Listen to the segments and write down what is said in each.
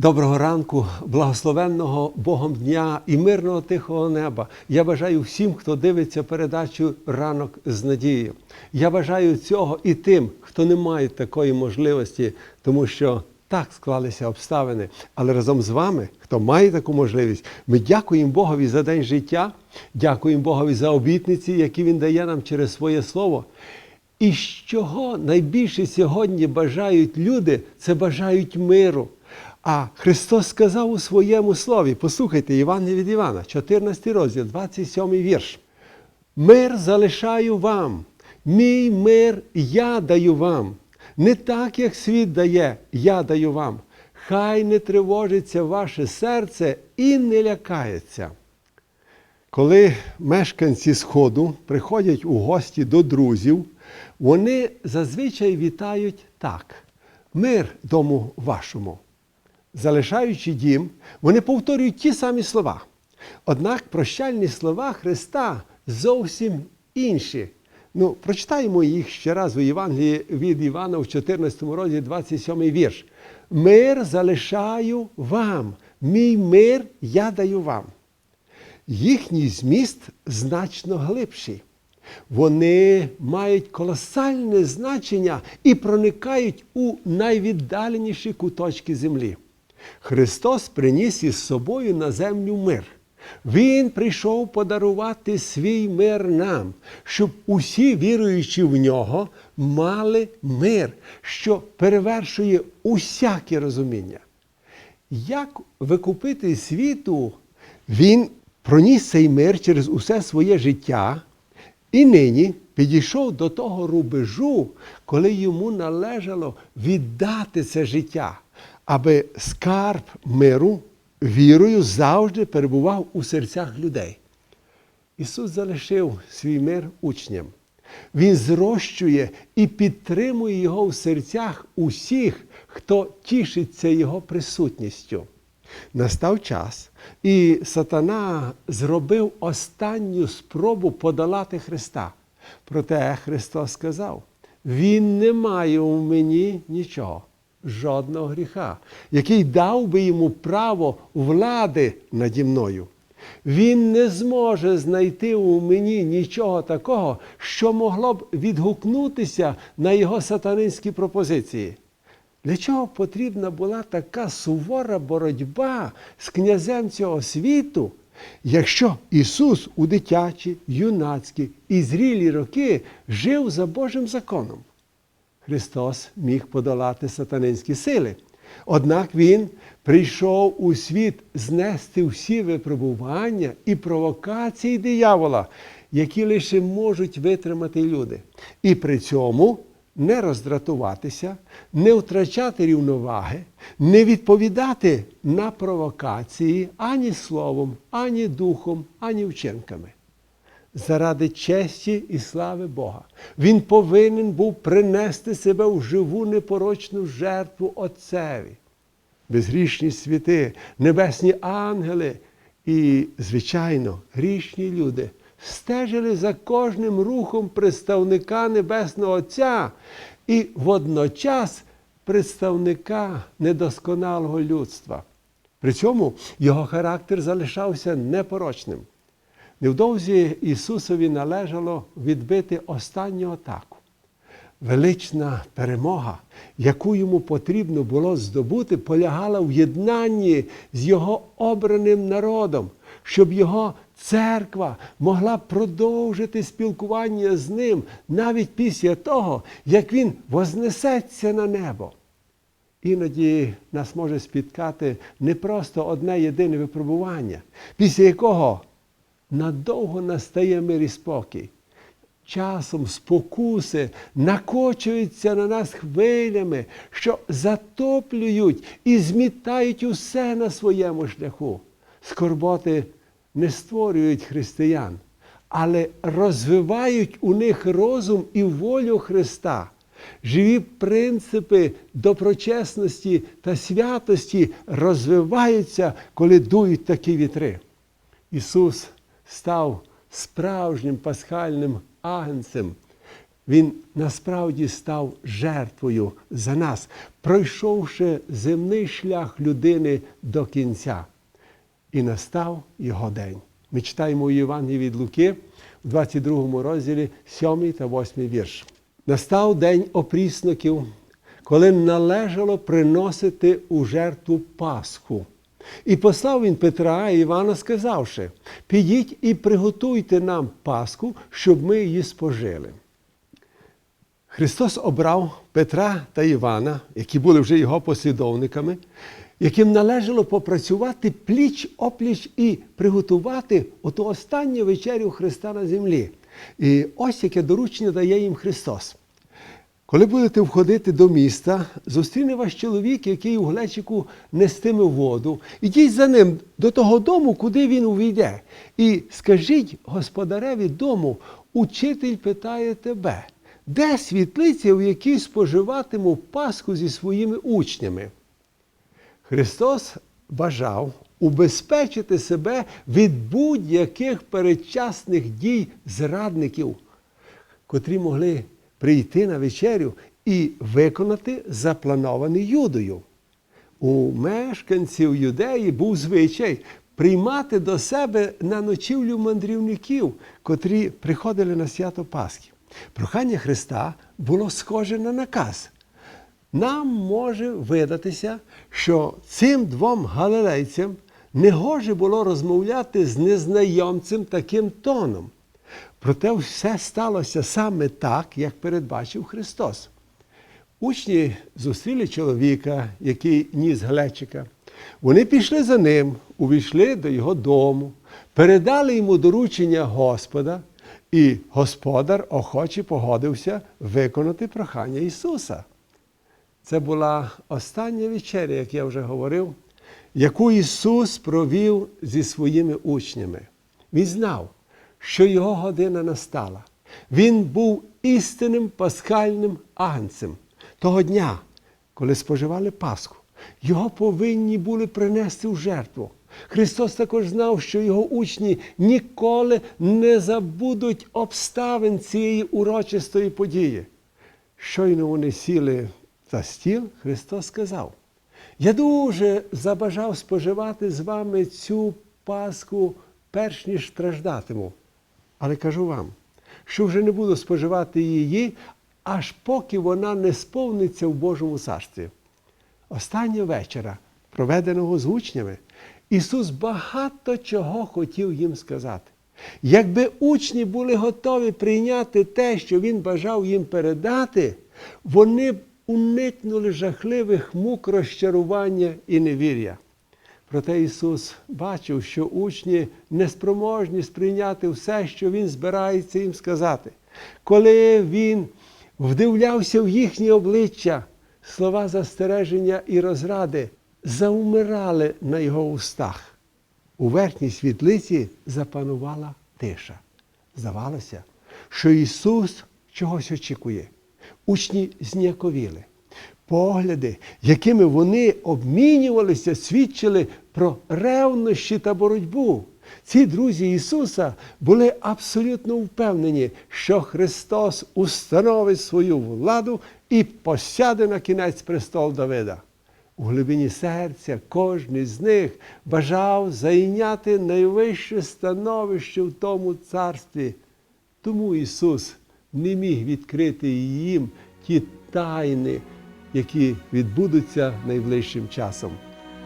Доброго ранку, благословенного Богом дня і мирного тихого неба. Я бажаю всім, хто дивиться передачу ранок з надією. Я бажаю цього і тим, хто не має такої можливості, тому що так склалися обставини. Але разом з вами, хто має таку можливість, ми дякуємо Богові за день життя, дякуємо Богові за обітниці, які Він дає нам через своє слово. І чого найбільше сьогодні бажають люди, це бажають миру. А Христос сказав у своєму слові, послухайте, Іван від Івана, 14 розділ, 27 вірш. Мир залишаю вам, мій мир я даю вам. Не так, як світ дає, я даю вам. Хай не тривожиться ваше серце і не лякається. Коли мешканці Сходу приходять у гості до друзів, вони зазвичай вітають так: мир дому вашому. Залишаючи дім, вони повторюють ті самі слова. Однак прощальні слова Христа зовсім інші. Ну, прочитаємо їх ще раз у Євангелії від Івана в 14 розділі 27 вірш. Мир залишаю вам, мій мир я даю вам. Їхній зміст значно глибший. Вони мають колосальне значення і проникають у найвіддаленіші куточки землі. Христос приніс із собою на землю мир. Він прийшов подарувати свій мир нам, щоб усі віруючі в нього мали мир, що перевершує усяке розуміння. Як викупити світу, він проніс цей мир через усе своє життя і нині підійшов до того рубежу, коли йому належало віддати це життя, аби скарб миру вірою завжди перебував у серцях людей. Ісус залишив свій мир учням. Він зрощує і підтримує його в серцях усіх, хто тішиться Його присутністю. Настав час, і сатана зробив останню спробу подолати Христа. Проте Христос сказав: Він не має у мені нічого, жодного гріха, який дав би йому право влади наді мною. Він не зможе знайти у мені нічого такого, що могло б відгукнутися на його сатанинські пропозиції. Для чого потрібна була така сувора боротьба з князем цього світу, якщо Ісус у дитячі, юнацькі і зрілі роки жив за Божим законом? Христос міг подолати сатанинські сили. Однак Він прийшов у світ знести всі випробування і провокації диявола, які лише можуть витримати люди. І при цьому не роздратуватися, не втрачати рівноваги, не відповідати на провокації ані словом, ані духом, ані вчинками. Заради честі і слави Бога. Він повинен був принести себе в живу непорочну жертву Отцеві. Безгрішні світи, небесні ангели і, звичайно, грішні люди стежили за кожним рухом представника Небесного Отця і водночас представника недосконалого людства. При цьому його характер залишався непорочним. Невдовзі Ісусові належало відбити останню атаку. Велична перемога, яку йому потрібно було здобути, полягала в єднанні з його обраним народом, щоб його церква могла продовжити спілкування з ним навіть після того, як він вознесеться на небо. Іноді нас може спіткати не просто одне єдине випробування, після якого надовго настає мир і спокій. Часом спокуси накочуються на нас хвилями, що затоплюють і змітають усе на своєму шляху. Скорботи не створюють християн, але розвивають у них розум і волю Христа. Живі принципи доброчесності та святості розвиваються, коли дують такі вітри. Ісус став справжнім пасхальним агнцем. Він насправді став жертвою за нас, пройшовши земний шлях людини до кінця. І настав його день. Ми читаємо у Євангелії від Луки у 22 розділі 7 та 8 вірш. Настав день опрісників, коли належало приносити у жертву Пасху. І послав він Петра і Івана, сказавши: Підіть і приготуйте нам Пасху, щоб ми її спожили. Христос обрав Петра та Івана, які були вже його послідовниками, яким належало попрацювати пліч опліч і приготувати оту останню вечерю Христа на землі. І ось яке доручення дає їм Христос. Коли будете входити до міста, зустріне вас чоловік, який у глечику нестиме воду. Ідіть за ним до того дому, куди він увійде. І скажіть господареві дому, учитель питає тебе, де світлиця, в якій споживатиму Пасху зі своїми учнями? Христос бажав убезпечити себе від будь-яких передчасних дій зрадників, котрі могли прийти на вечерю і виконати запланований юдою. У мешканців юдеї був звичай приймати до себе на ночівлю мандрівників, котрі приходили на свято Пасхи. Прохання Христа було схоже на наказ. Нам може видатися, що цим двом галилейцям не гоже було розмовляти з незнайомцем таким тоном. Проте все сталося саме так, як передбачив Христос. Учні зустріли чоловіка, який ніс глечика. Вони пішли за ним, увійшли до його дому, передали йому доручення Господа, і господар охоче погодився виконати прохання Ісуса. Це була остання вечеря, як я вже говорив, яку Ісус провів зі своїми учнями. Він знав, що Його година настала. Він був істинним пасхальним агнцем того дня, коли споживали Пасху. Його повинні були принести в жертву. Христос також знав, що його учні ніколи не забудуть обставин цієї урочистої події. Щойно вони сіли за стіл, Христос сказав: Я дуже забажав споживати з вами цю Пасху, перш ніж страждатиму. Але кажу вам, що вже не буду споживати її, аж поки вона не сповниться в Божому царстві. Остання вечора, проведеного з учнями, Ісус багато чого хотів їм сказати. Якби учні були готові прийняти те, що Він бажав їм передати, вони б уникнули жахливих мук розчарування і невір'я. Проте Ісус бачив, що учні неспроможні сприйняти все, що Він збирається їм сказати. Коли Він вдивлявся в їхні обличчя, слова застереження і розради заумирали на його устах. У верхній світлиці запанувала тиша. Здавалося, що Ісус чогось очікує. Учні зніяковіли. Погляди, якими вони обмінювалися, свідчили про ревнощі та боротьбу. Ці друзі Ісуса були абсолютно впевнені, що Христос установить свою владу і посяде на кінець престол Давида. У глибині серця кожен з них бажав зайняти найвище становище в тому царстві. Тому Ісус не міг відкрити їм ті тайни, які відбудуться найближчим часом.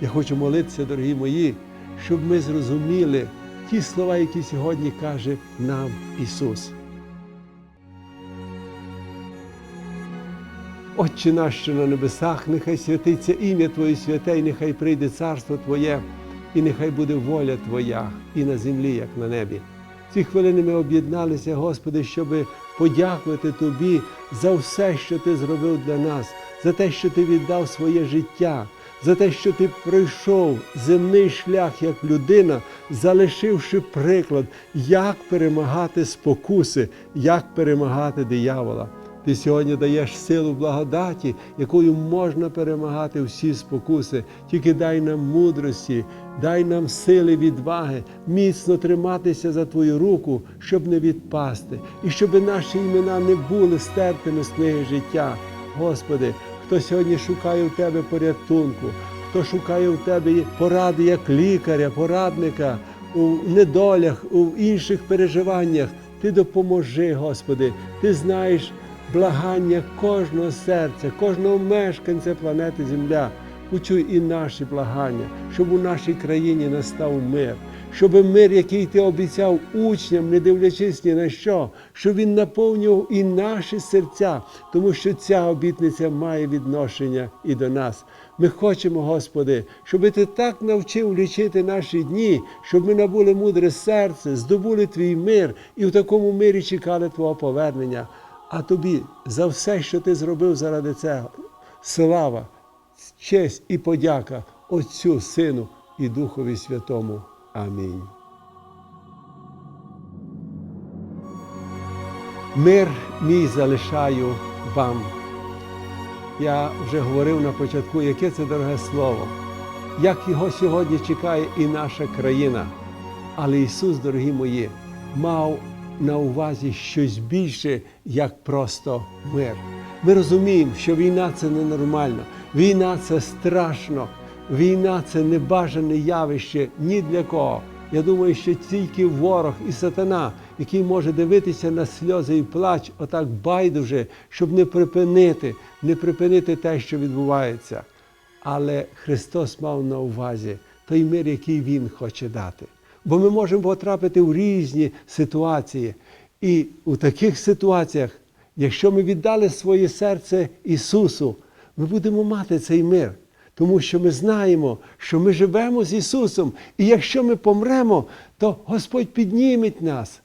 Я хочу молитися, дорогі мої, щоб ми зрозуміли ті слова, які сьогодні каже нам Ісус. Отче наш, що на небесах, нехай святиться ім'я Твоє святе, і нехай прийде царство Твоє, і нехай буде воля Твоя і на землі, як на небі. Ці хвилини ми об'єдналися, Господи, щоб подякувати Тобі за все, що Ти зробив для нас, за те, що Ти віддав своє життя, за те, що Ти пройшов земний шлях як людина, залишивши приклад, як перемагати спокуси, як перемагати диявола. Ти сьогодні даєш силу благодаті, якою можна перемагати всі спокуси. Тільки дай нам мудрості, дай нам сили відваги, міцно триматися за Твою руку, щоб не відпасти, і щоб наші імена не були стертими з книги життя. Господи, хто сьогодні шукає в Тебе порятунку, хто шукає в Тебе поради як лікаря, порадника у недолях, у інших переживаннях. Ти допоможи, Господи, Ти знаєш благання кожного серця, кожного мешканця планети Земля. Почуй і наші благання, щоб у нашій країні настав мир, щоб мир, який ти обіцяв учням, не дивлячись ні на що, щоб він наповнював і наші серця, тому що ця обітниця має відношення і до нас. Ми хочемо, Господи, щоб ти так навчив лічити наші дні, щоб ми набули мудре серце, здобули твій мир і в такому мирі чекали Твого повернення. А тобі за все, що ти зробив заради цього, слава, честь і подяка Отцю, Сину і Духові Святому. Амінь. Мир мій залишаю вам. Я вже говорив на початку, яке це дороге слово, як його сьогодні чекає і наша країна. Але Ісус, дорогі мої, мав на увазі щось більше, як просто мир. Ми розуміємо, що війна це ненормально, війна це страшно, війна це небажане явище ні для кого. Я думаю, що тільки ворог і сатана, який може дивитися на сльози і плач, отак байдуже, щоб не припинити, не припинити те, що відбувається. Але Христос мав на увазі той мир, який Він хоче дати. Бо ми можемо потрапити в різні ситуації. І у таких ситуаціях, якщо ми віддали своє серце Ісусу, ми будемо мати цей мир. Тому що ми знаємо, що ми живемо з Ісусом, і якщо ми помремо, то Господь підніметь нас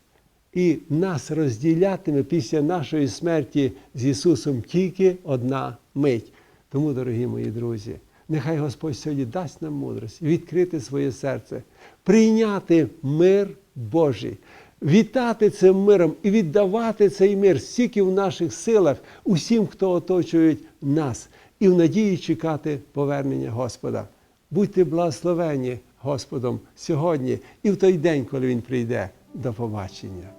і нас розділятиме після нашої смерті з Ісусом тільки одна мить. Тому, дорогі мої друзі, нехай Господь сьогодні дасть нам мудрість відкрити своє серце, прийняти мир Божий, вітати цим миром і віддавати цей мир стільки в наших силах усім, хто оточує нас, і в надії чекати повернення Господа. Будьте благословені Господом сьогодні і в той день, коли Він прийде. До побачення.